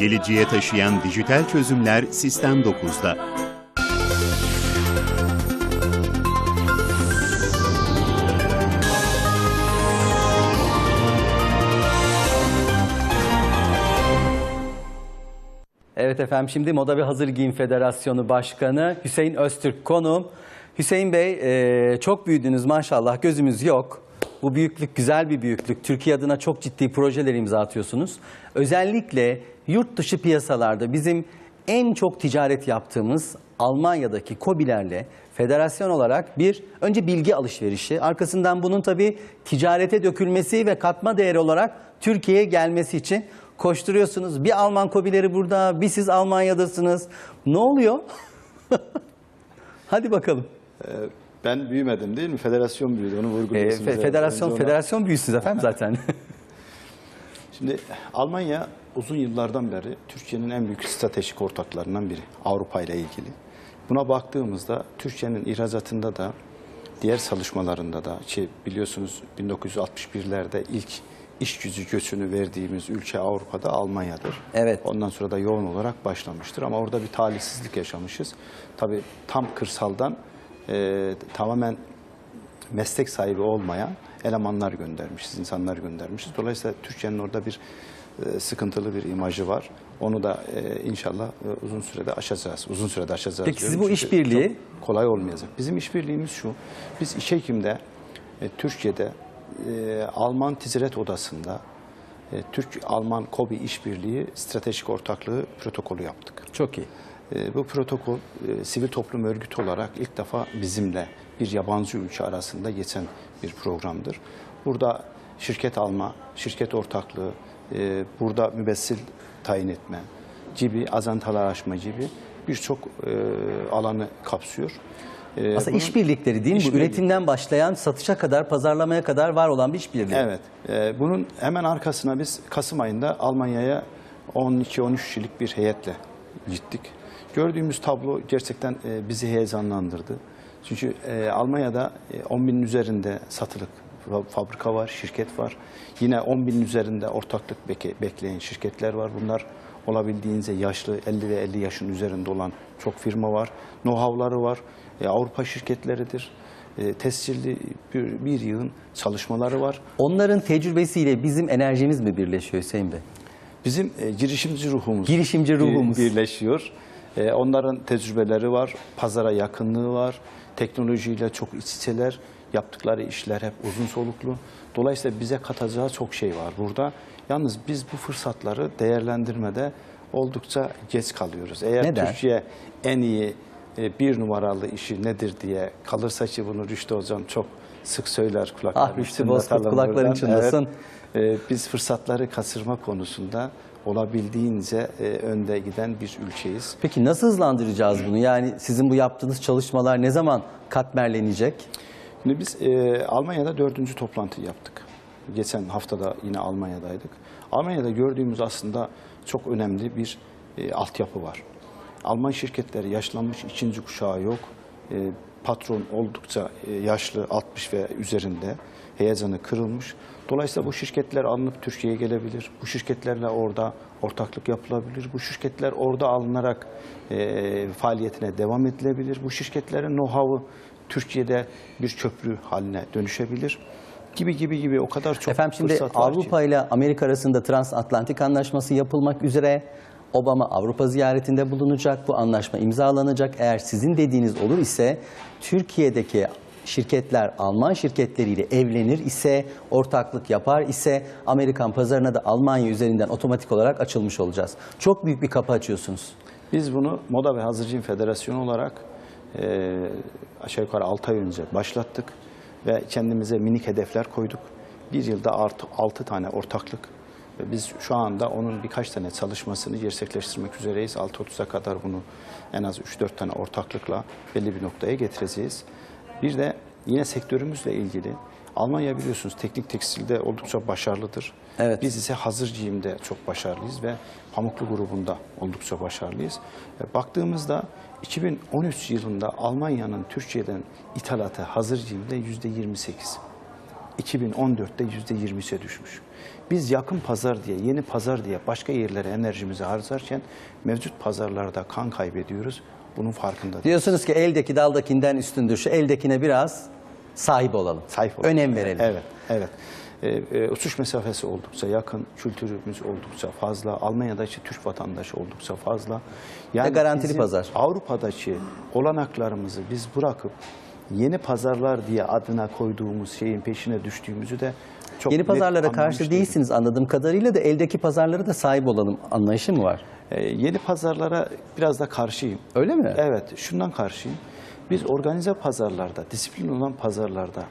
Geleceğe taşıyan dijital çözümler Sistem 9'da. Evet efendim şimdi Moda ve Hazır Giyim Federasyonu Başkanı Hüseyin Öztürk konuğum. Hüseyin Bey e, çok büyüdünüz maşallah gözümüz yok. Bu büyüklük güzel bir büyüklük. Türkiye adına çok ciddi projeler imza atıyorsunuz. Özellikle yurt dışı piyasalarda bizim en çok ticaret yaptığımız Almanya'daki KOBİ'lerle federasyon olarak bir önce bilgi alışverişi, arkasından bunun tabii ticarete dökülmesi ve katma değeri olarak Türkiye'ye gelmesi için koşturuyorsunuz. Bir Alman kobileri burada, bir siz Almanya'dasınız. Ne oluyor? Hadi bakalım. Ben büyümedim değil mi? Federasyon büyüdü. Onu Ee, vurguluyorsunuz. fe- federasyon federasyon büyüsünüz efendim zaten. Şimdi Almanya uzun yıllardan beri Türkiye'nin en büyük stratejik ortaklarından biri Avrupa ile ilgili. Buna baktığımızda Türkiye'nin ihracatında da diğer çalışmalarında da ki biliyorsunuz 1961'lerde ilk iş gücü göçünü verdiğimiz ülke Avrupa'da Almanya'dır. Evet. Ondan sonra da yoğun olarak başlamıştır ama orada bir talihsizlik yaşamışız. Tabii tam kırsaldan e, tamamen meslek sahibi olmayan elemanlar göndermişiz, insanlar göndermişiz. Dolayısıyla Türkiye'nin orada bir e, sıkıntılı bir imajı var. Onu da e, inşallah e, uzun sürede aşacağız. Uzun sürede aşacağız. Peki siz bu işbirliği- kolay olmayacak. Bizim işbirliğimiz şu. Biz İş Hekim'de e, Türkiye'de e, Alman Ticaret Odası'nda e, Türk-Alman KOBİ işbirliği stratejik ortaklığı protokolü yaptık. Çok iyi. E, Bu protokol e, sivil toplum örgütü olarak ilk defa bizimle bir yabancı ülke arasında geçen bir programdır. Burada şirket alma, şirket ortaklığı, e, burada mübessil tayin etme gibi, azantalar aşma gibi birçok e, alanı kapsıyor. Aslında bunun- işbirlikleri değil mi? Bu üretimden başlayan satışa kadar, pazarlamaya kadar var olan bir işbirliği. Evet. e, bunun hemen arkasına biz Kasım ayında Almanya'ya 12-13 kişilik bir heyetle gittik. Gördüğümüz tablo gerçekten e, bizi heyecanlandırdı. Çünkü e, Almanya'da e, 10 binin üzerinde satılık fa- fabrika var, şirket var. Yine 10 binin üzerinde ortaklık bekleyen şirketler var. Bunlar olabildiğince yaşlı, 50 ve 50 yaşın üzerinde olan çok firma var. Know-how'ları var. E, Avrupa şirketleridir. E, tescilli bir, bir yığın çalışmaları var. Onların tecrübesiyle bizim enerjimiz mi birleşiyor Hüseyin Bey? Bizim e, girişimci ruhumuz Girişimci bir- ruhumuz. birleşiyor. E, onların tecrübeleri var, pazara yakınlığı var, teknolojiyle çok iç içeler, yaptıkları işler hep uzun soluklu. Dolayısıyla bize katacağı çok şey var burada. Yalnız biz bu fırsatları değerlendirmede oldukça geç kalıyoruz. Eğer Neden? Türkiye en iyi e, bir numaralı işi nedir diye kalırsa ki bunu Rüştü Hocam çok sık söyler kulaklarını Ah Rüştü Bozkurt, kulakların çınlasın. Evet. Ee, biz fırsatları kaçırma konusunda olabildiğince e, önde giden bir ülkeyiz. Peki nasıl hızlandıracağız bunu? Yani sizin bu yaptığınız çalışmalar ne zaman katmerlenecek? Şimdi biz e, Almanya'da dördüncü toplantı yaptık. Geçen haftada yine Almanya'daydık. Almanya'da gördüğümüz aslında çok önemli bir e, altyapı var. Alman şirketleri yaşlanmış, ikinci kuşağı yok. E, patron oldukça e, yaşlı, 60 ve üzerinde. Heyecanı kırılmış. Dolayısıyla bu şirketler alınıp Türkiye'ye gelebilir. Bu şirketlerle orada ortaklık yapılabilir. Bu şirketler orada alınarak e, faaliyetine devam edilebilir. Bu şirketlerin know-how'ı Türkiye'de bir köprü haline dönüşebilir. Gibi gibi gibi o kadar çok Efendim şimdi. Avrupa ile Amerika arasında transatlantik anlaşması yapılmak üzere Obama Avrupa ziyaretinde bulunacak. Bu anlaşma imzalanacak. Eğer sizin dediğiniz olur ise Türkiye'deki şirketler Alman şirketleriyle evlenir ise, ortaklık yapar ise Amerikan pazarına da Almanya üzerinden otomatik olarak açılmış olacağız. Çok büyük bir kapı açıyorsunuz. Biz bunu Moda ve Hazırcıyım Federasyonu olarak e, aşağı yukarı 6 ay önce başlattık ve kendimize minik hedefler koyduk. Bir yılda artı 6 tane ortaklık biz şu anda onun birkaç tane çalışmasını gerçekleştirmek üzereyiz. 6.30'a kadar bunu en az 3-4 tane ortaklıkla belli bir noktaya getireceğiz. Bir de yine sektörümüzle ilgili Almanya biliyorsunuz teknik tekstilde oldukça başarılıdır. Evet. Biz ise hazır giyimde çok başarılıyız ve pamuklu grubunda oldukça başarılıyız. E, Baktığımızda 2013 yılında Almanya'nın Türkiye'den ithalatı hazır giyimde yüzde 28. 2014'te yüzde 23'e düşmüş. Biz yakın pazar diye, yeni pazar diye başka yerlere enerjimizi harcarken mevcut pazarlarda kan kaybediyoruz. Bunun farkında. Diyorsunuz ki eldeki daldakinden üstündür. Şu eldekine biraz sahip olalım. Sahip olalım. Önem verelim. Evet, evet. Ee, e, uçuş mesafesi oldukça yakın, kültürümüz oldukça fazla, Almanya'daki Türk vatandaşı oldukça fazla. Ve garantili bizim pazar. Avrupa'daki olanaklarımızı biz bırakıp yeni pazarlar diye adına koyduğumuz şeyin peşine düştüğümüzü de çok Yeni pazarlara karşı değilsiniz anladığım kadarıyla da eldeki pazarlara da sahip olalım anlayışı mı var? Ee, yeni pazarlara biraz da karşıyım. Öyle mi? Evet, şundan karşıyım. Biz organize pazarlarda, disiplin olan pazarlarda,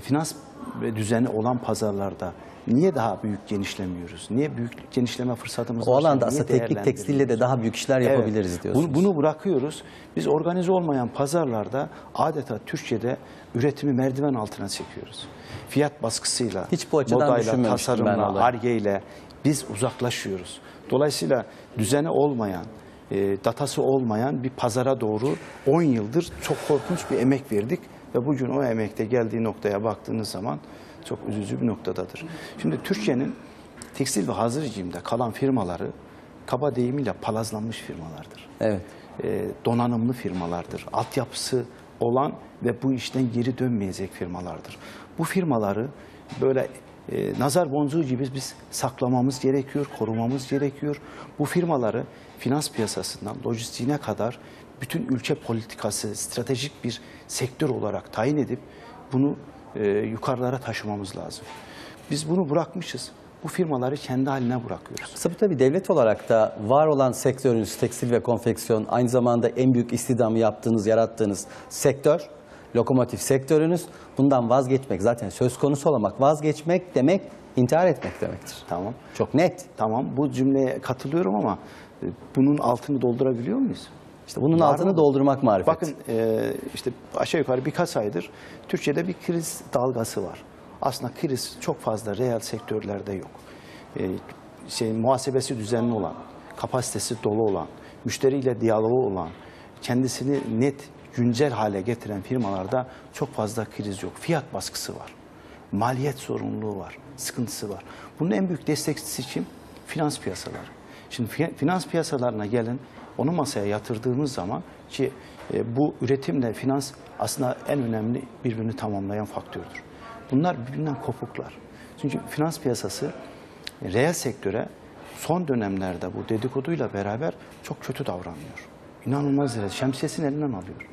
finans ve düzeni olan pazarlarda niye daha büyük genişlemiyoruz? Niye büyük genişleme fırsatımız O var? alanda Niye aslında teknik tekstille de daha büyük işler Evet. yapabiliriz diyorsunuz. Bunu, bunu bırakıyoruz. Biz organize olmayan pazarlarda adeta Türkiye'de üretimi merdiven altına çekiyoruz. Fiyat baskısıyla, Hiç bu açıdan modayla, tasarımla, argeyle biz uzaklaşıyoruz. Dolayısıyla düzeni olmayan, e, datası olmayan bir pazara doğru 10 yıldır çok korkunç bir emek verdik ve bugün o emekte geldiği noktaya baktığınız zaman çok üzücü bir noktadadır. Şimdi Türkiye'nin tekstil ve hazır giyimde kalan firmaları kaba deyimiyle palazlanmış firmalardır. Evet. E, donanımlı firmalardır. Altyapısı olan ve bu işten geri dönmeyecek firmalardır. Bu firmaları böyle e, nazar boncuğu gibi biz saklamamız gerekiyor, korumamız gerekiyor. Bu firmaları finans piyasasından lojistiğine kadar bütün ülke politikası, stratejik bir sektör olarak tayin edip bunu e, yukarılara taşımamız lazım. Biz bunu bırakmışız. Bu firmaları kendi haline bırakıyoruz. Tabii tabii devlet olarak da var olan sektörünüz tekstil ve konfeksiyon aynı zamanda en büyük istihdamı yaptığınız, yarattığınız sektör, lokomotif sektörünüz. Bundan vazgeçmek zaten söz konusu olamak, vazgeçmek demek intihar etmek demektir. Tamam. Çok net. Tamam bu cümleye katılıyorum ama e, bunun altını doldurabiliyor muyuz? İşte bunun Var altını mı? doldurmak marifet. Bakın e, işte aşağı yukarı birkaç aydır Türkiye'de bir kriz dalgası var. Aslında kriz çok fazla reel sektörlerde yok. E, şey, muhasebesi düzenli olan, kapasitesi dolu olan, müşteriyle diyaloğu olan, kendisini net güncel hale getiren firmalarda çok fazla kriz yok. Fiyat baskısı var. Maliyet sorumluluğu var, sıkıntısı var. Bunun en büyük destekçisi kim? Finans piyasaları. Şimdi fi- finans piyasalarına gelin, onu masaya yatırdığımız zaman ki e, bu üretimle finans aslında en önemli birbirini tamamlayan faktördür. Bunlar birbirinden kopuklar. Çünkü finans piyasası e, reel sektöre son dönemlerde bu dedikoduyla beraber çok kötü davranıyor. İnanılmaz derecede şemsiyesini elinden alıyor.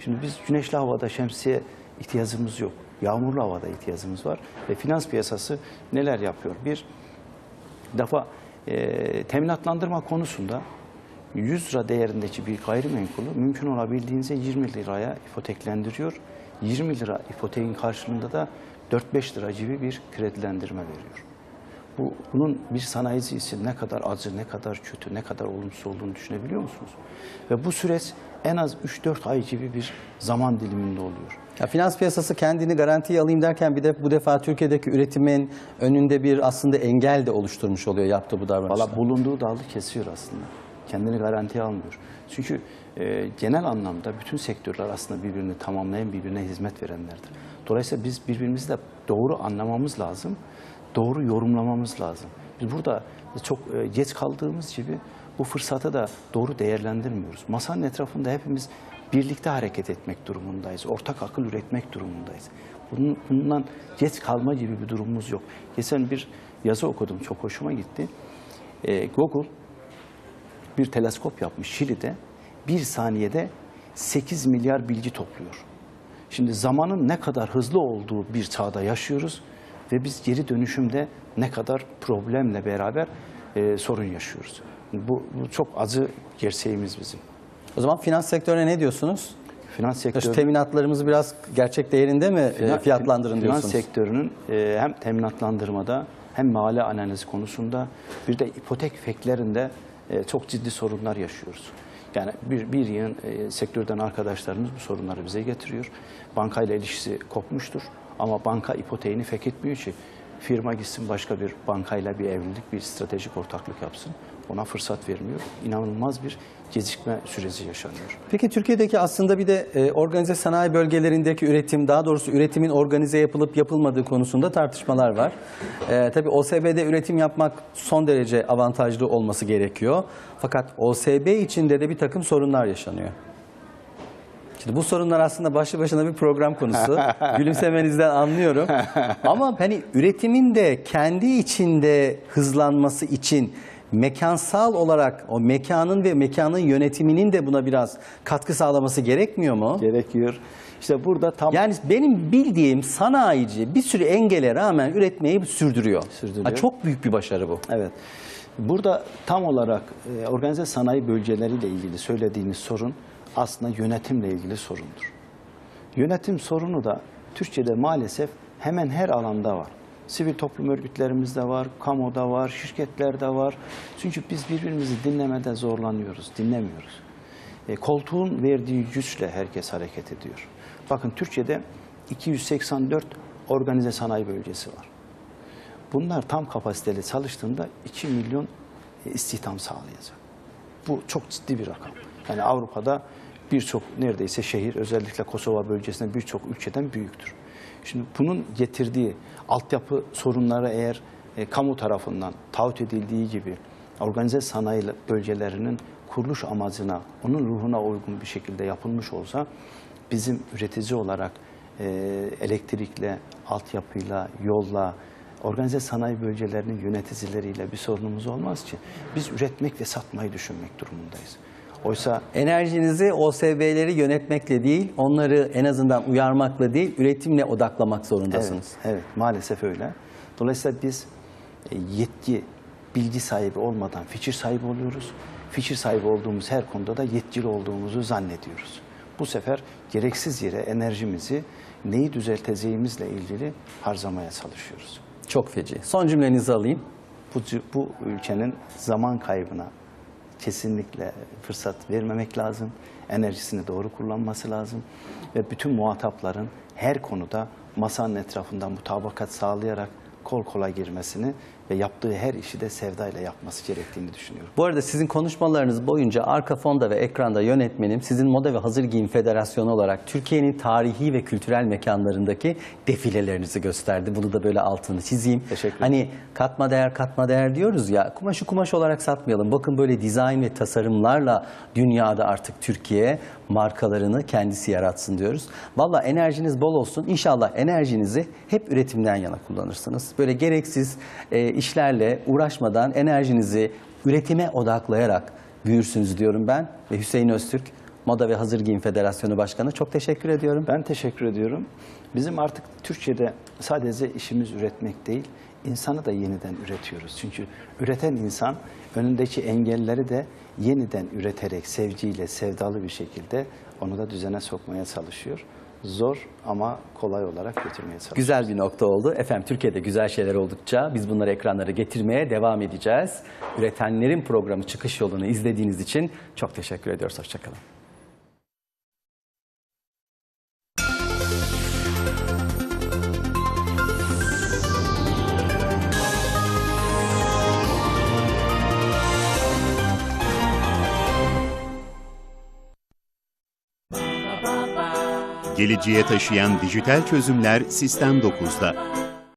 Şimdi biz güneşli havada şemsiye ihtiyacımız yok. Yağmurlu havada ihtiyacımız var. Ve finans piyasası neler yapıyor? Bir defa e, teminatlandırma konusunda 100 lira değerindeki bir gayrimenkulü mümkün olabildiğince 20 liraya ipoteklendiriyor. 20 lira ipoteğin karşılığında da 4-5 lira gibi bir kredilendirme veriyor. Bu, bunun bir sanayici için ne kadar acı, ne kadar kötü, ne kadar olumsuz olduğunu düşünebiliyor musunuz? Ve bu süreç en az 3-4 ay gibi bir zaman diliminde oluyor. Ya finans piyasası kendini garantiye alayım derken bir de bu defa Türkiye'deki üretimin önünde bir aslında engel de oluşturmuş oluyor yaptığı bu davranışlar. Valla bulunduğu dalı kesiyor aslında. Kendini garantiye almıyor. Çünkü e, genel anlamda bütün sektörler aslında birbirini tamamlayan, birbirine hizmet verenlerdir. Dolayısıyla biz birbirimizi de doğru anlamamız lazım, doğru yorumlamamız lazım. Biz burada çok e, geç kaldığımız gibi bu fırsatı da doğru değerlendirmiyoruz. Masanın etrafında hepimiz birlikte hareket etmek durumundayız. Ortak akıl üretmek durumundayız. Bunun, bundan geç kalma gibi bir durumumuz yok. Geçen bir yazı okudum, çok hoşuma gitti. Ee, Google bir teleskop yapmış Şili'de. Bir saniyede 8 milyar bilgi topluyor. Şimdi zamanın ne kadar hızlı olduğu bir çağda yaşıyoruz ve biz geri dönüşümde ne kadar problemle beraber e, sorun yaşıyoruz. Bu, bu çok acı gerçeğimiz bizim. O zaman finans sektörüne ne diyorsunuz? Finans sektörü teminatlarımız biraz gerçek değerinde mi Finan- fiyatlandırın Finans diyorsunuz? sektörünün e, hem teminatlandırmada hem mali analiz konusunda bir de ipotek feklerinde çok ciddi sorunlar yaşıyoruz. Yani bir, bir yığın e, sektörden arkadaşlarımız bu sorunları bize getiriyor. Bankayla ilişkisi kopmuştur ama banka ipoteğini fek etmiyor ki firma gitsin başka bir bankayla bir evlilik, bir stratejik ortaklık yapsın. Ona fırsat vermiyor. İnanılmaz bir gecikme süreci yaşanıyor. Peki Türkiye'deki aslında bir de e, organize sanayi bölgelerindeki üretim, daha doğrusu üretimin organize yapılıp yapılmadığı konusunda tartışmalar var. E, tabii OSB'de üretim yapmak son derece avantajlı olması gerekiyor. Fakat OSB içinde de bir takım sorunlar yaşanıyor. Şimdi bu sorunlar aslında başlı başına bir program konusu. Gülümsemenizden anlıyorum. Ama hani üretimin de kendi içinde hızlanması için mekansal olarak o mekanın ve mekanın yönetiminin de buna biraz katkı sağlaması gerekmiyor mu? Gerekiyor. İşte burada tam Yani benim bildiğim sanayici bir sürü engele rağmen üretmeyi sürdürüyor. Sürdürüyor. Ha, çok büyük bir başarı bu. Evet. Burada tam olarak e, organize sanayi bölgeleriyle ilgili söylediğiniz sorun aslında yönetimle ilgili sorundur. Yönetim sorunu da Türkiye'de maalesef hemen her alanda var. Sivil toplum örgütlerimizde var, kamuda var, şirketlerde var. Çünkü biz birbirimizi dinlemede zorlanıyoruz, dinlemiyoruz. E, koltuğun verdiği güçle herkes hareket ediyor. Bakın Türkiye'de 284 organize sanayi bölgesi var. Bunlar tam kapasiteli çalıştığında 2 milyon e, istihdam sağlayacak. Bu çok ciddi bir rakam. Yani Avrupa'da birçok neredeyse şehir özellikle Kosova bölgesinde birçok ülkeden büyüktür. Şimdi bunun getirdiği altyapı sorunları eğer e, kamu tarafından taahhüt edildiği gibi organize sanayi bölgelerinin kuruluş amacına, onun ruhuna uygun bir şekilde yapılmış olsa bizim üretici olarak e, elektrikle, altyapıyla, yolla, organize sanayi bölgelerinin yöneticileriyle bir sorunumuz olmaz ki. Biz üretmek ve satmayı düşünmek durumundayız. Oysa Enerjinizi OSB'leri yönetmekle değil, onları en azından uyarmakla değil, üretimle odaklamak zorundasınız. Evet, evet maalesef öyle. Dolayısıyla biz e, yetki, bilgi sahibi olmadan fikir sahibi oluyoruz. Fikir sahibi olduğumuz her konuda da yetkili olduğumuzu zannediyoruz. Bu sefer gereksiz yere enerjimizi neyi düzelteceğimizle ilgili harcamaya çalışıyoruz. Çok feci. Son cümlenizi alayım. Bu, bu ülkenin zaman kaybına kesinlikle fırsat vermemek lazım. Enerjisini doğru kullanması lazım. Ve bütün muhatapların her konuda masanın etrafında mutabakat sağlayarak kol kola girmesini ve yaptığı her işi de sevdayla yapması gerektiğini düşünüyorum. Bu arada sizin konuşmalarınız boyunca arka fonda ve ekranda yönetmenim sizin Moda ve Hazır Giyim Federasyonu olarak Türkiye'nin tarihi ve kültürel mekanlarındaki defilelerinizi gösterdi. Bunu da böyle altını çizeyim. Teşekkür ederim. Hani katma değer katma değer diyoruz ya kumaşı kumaş olarak satmayalım. Bakın böyle dizayn ve tasarımlarla dünyada artık Türkiye markalarını kendisi yaratsın diyoruz. Valla enerjiniz bol olsun. İnşallah enerjinizi hep üretimden yana kullanırsınız. Böyle gereksiz e, işlerle uğraşmadan enerjinizi üretime odaklayarak büyürsünüz diyorum ben. Ve Hüseyin Öztürk, Moda ve Hazır Giyim Federasyonu Başkanı çok teşekkür ediyorum. Ben teşekkür ediyorum. Bizim artık Türkçe'de sadece işimiz üretmek değil, insanı da yeniden üretiyoruz. Çünkü üreten insan önündeki engelleri de yeniden üreterek, sevgiyle, sevdalı bir şekilde onu da düzene sokmaya çalışıyor. Zor ama kolay olarak götürmeye çalışıyor. Güzel bir nokta oldu. Efendim Türkiye'de güzel şeyler oldukça biz bunları ekranlara getirmeye devam edeceğiz. Üretenlerin programı çıkış yolunu izlediğiniz için çok teşekkür ediyoruz. Hoşçakalın. Geleceğe taşıyan dijital çözümler Sistem 9'da.